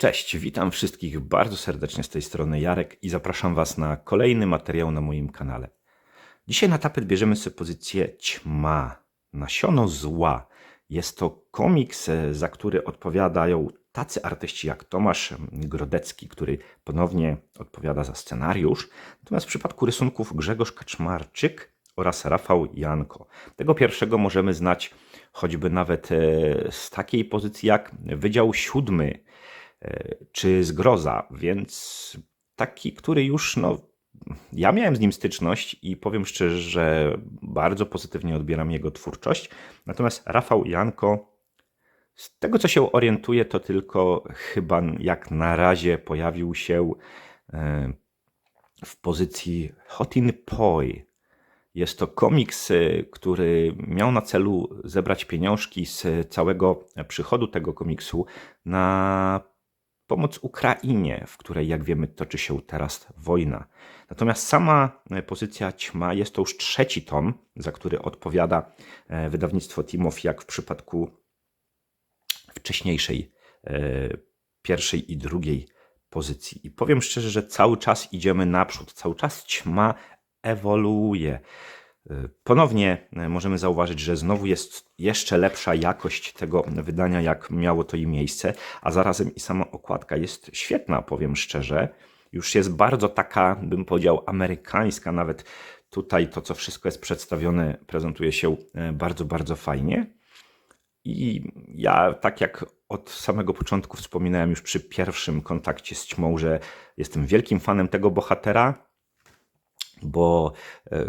Cześć, witam wszystkich bardzo serdecznie z tej strony Jarek i zapraszam Was na kolejny materiał na moim kanale. Dzisiaj na tapet bierzemy sobie pozycję Ćma, nasiono zła. Jest to komiks, e, za który odpowiadają tacy artyści jak Tomasz Grodecki, który ponownie odpowiada za scenariusz, natomiast w przypadku rysunków Grzegorz Kaczmarczyk oraz Rafał Janko. Tego pierwszego możemy znać choćby nawet e, z takiej pozycji jak Wydział Siódmy czy Zgroza, więc taki, który już no, ja miałem z nim styczność i powiem szczerze, że bardzo pozytywnie odbieram jego twórczość. Natomiast Rafał Janko, z tego co się orientuję, to tylko chyba jak na razie pojawił się e, w pozycji Hotin Poi. Jest to komiks, y, który miał na celu zebrać pieniążki z całego przychodu tego komiksu na pomoc Ukrainie, w której, jak wiemy, toczy się teraz wojna. Natomiast sama pozycja Ćma jest to już trzeci tom, za który odpowiada e, wydawnictwo Timow, jak w przypadku wcześniejszej e, pierwszej i drugiej pozycji. I powiem szczerze, że cały czas idziemy naprzód, cały czas Ćma ewoluuje. Ponownie możemy zauważyć, że znowu jest jeszcze lepsza jakość tego wydania, jak miało to i miejsce, a zarazem i sama okładka jest świetna, powiem szczerze. Już jest bardzo taka, bym powiedział, amerykańska, nawet tutaj to, co wszystko jest przedstawione, prezentuje się e, bardzo, bardzo fajnie. I ja, tak jak od samego początku wspominałem już przy pierwszym kontakcie z ćmą, że jestem wielkim fanem tego bohatera, bo e,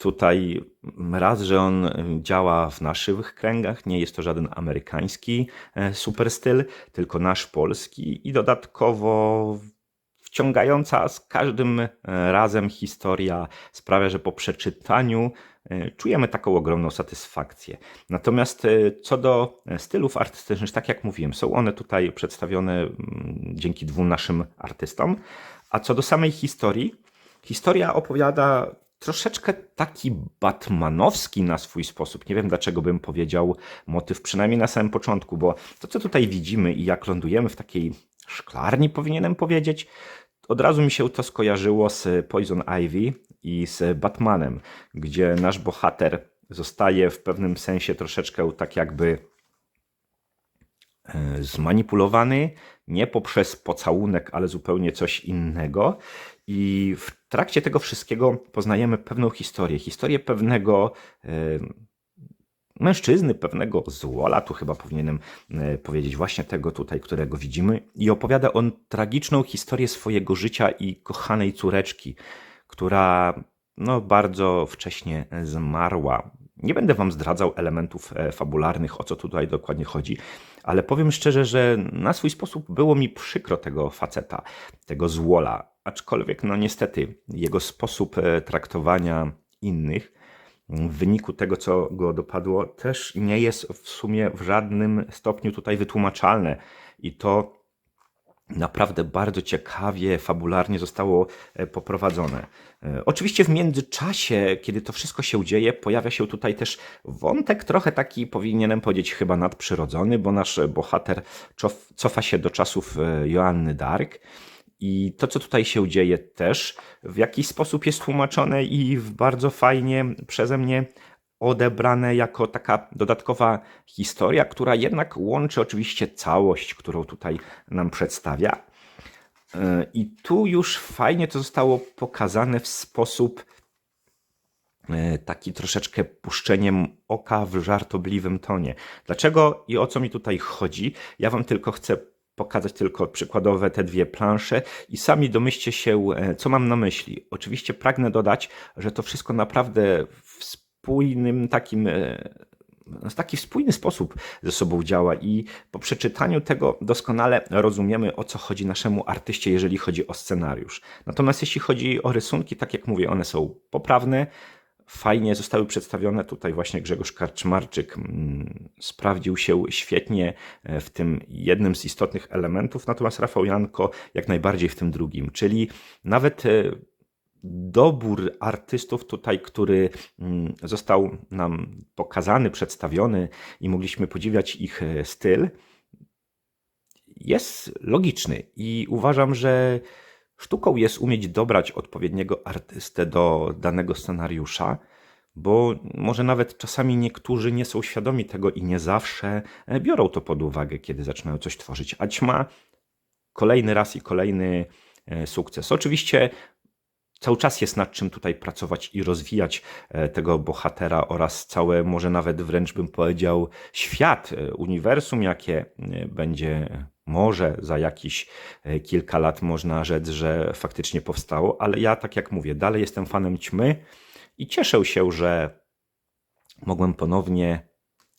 tutaj raz, że on działa w naszych kręgach, nie jest to żaden amerykański e, super styl, tylko nasz polski i dodatkowo wciągająca z każdym e, razem historia sprawia, że po przeczytaniu czujemy taką ogromną satysfakcję. Natomiast co do stylów artystycznych, tak jak mówiłem, są one tutaj przedstawione dzięki dwóm naszym artystom. A co do samej historii, Historia opowiada troszeczkę taki batmanowski na swój sposób. Nie wiem dlaczego bym powiedział motyw, przynajmniej na samym początku, bo to, co tutaj widzimy i jak lądujemy w takiej szklarni, powinienem powiedzieć, od razu mi się to skojarzyło z Poison Ivy i z Batmanem, gdzie nasz bohater zostaje w pewnym sensie troszeczkę tak jakby zmanipulowany, nie poprzez pocałunek, ale zupełnie coś innego. I w trakcie tego wszystkiego poznajemy pewną historię. Historię pewnego e, mężczyzny, pewnego złola, tu chyba powinienem e, powiedzieć właśnie tego tutaj, którego widzimy. I opowiada on tragiczną historię swojego życia i kochanej córeczki, która no, bardzo wcześnie zmarła. Nie będę wam zdradzał elementów e, fabularnych, o co tutaj dokładnie chodzi, ale powiem szczerze, że na swój sposób było mi przykro tego faceta, tego złola aczkolwiek no niestety jego sposób e, traktowania innych w wyniku tego, co go dopadło, też nie jest w sumie w żadnym stopniu tutaj wytłumaczalne. I to naprawdę bardzo ciekawie, fabularnie zostało e, poprowadzone. E, oczywiście w międzyczasie, kiedy to wszystko się dzieje, pojawia się tutaj też wątek trochę taki, powinienem powiedzieć, chyba nadprzyrodzony, bo nasz bohater cofa się do czasów Joanny Dark i to, co tutaj się dzieje, też w jakiś sposób jest tłumaczone i bardzo fajnie przeze mnie odebrane jako taka dodatkowa historia, która jednak łączy oczywiście całość, którą tutaj nam przedstawia. E, I tu już fajnie to zostało pokazane w sposób e, taki troszeczkę puszczeniem oka w żartobliwym tonie. Dlaczego i o co mi tutaj chodzi? Ja Wam tylko chcę pokazać tylko przykładowe te dwie plansze i sami domyślcie się, e, co mam na myśli. Oczywiście pragnę dodać, że to wszystko naprawdę spójnym takim e, w taki spójny sposób ze sobą działa i po przeczytaniu tego doskonale rozumiemy o co chodzi naszemu artyście, jeżeli chodzi o scenariusz. Natomiast jeśli chodzi o rysunki, tak jak mówię, one są poprawne, fajnie zostały przedstawione. Tutaj właśnie Grzegorz Karczmarczyk mm, sprawdził się świetnie e, w tym jednym z istotnych elementów, natomiast Rafał Janko jak najbardziej w tym drugim, czyli nawet e, dobór artystów tutaj, który mm, został nam pokazany, przedstawiony i mogliśmy podziwiać ich e, styl, jest logiczny i uważam, że sztuką jest umieć dobrać odpowiedniego artystę do danego scenariusza, bo może nawet czasami niektórzy nie są świadomi tego i nie zawsze e, biorą to pod uwagę, kiedy zaczynają coś tworzyć. A ćma kolejny raz i kolejny e, sukces. Oczywiście cały czas jest nad czym tutaj pracować i rozwijać e, tego bohatera oraz całe, może nawet wręcz bym powiedział, świat, e, uniwersum, jakie e, będzie może za jakiś kilka lat można rzec, że faktycznie powstało, ale ja tak jak mówię, dalej jestem fanem ćmy i cieszę się, że mogłem ponownie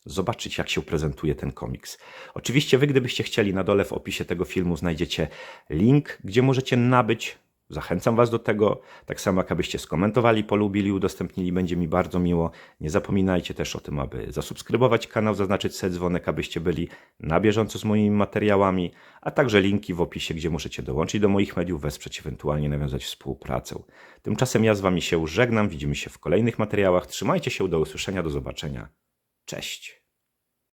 zobaczyć, jak się prezentuje ten komiks. Oczywiście, wy, gdybyście chcieli, na dole w opisie tego filmu znajdziecie link, gdzie możecie nabyć. Zachęcam Was do tego. Tak samo, jak abyście skomentowali, polubili, udostępnili, będzie mi bardzo miło. Nie zapominajcie też o tym, aby zasubskrybować kanał, zaznaczyć sobie dzwonek, abyście byli na bieżąco z moimi materiałami, a także linki w opisie, gdzie możecie dołączyć do moich mediów, wesprzeć, ewentualnie nawiązać współpracę. Tymczasem ja z Wami się żegnam, widzimy się w kolejnych materiałach. Trzymajcie się, do usłyszenia, do zobaczenia. Cześć.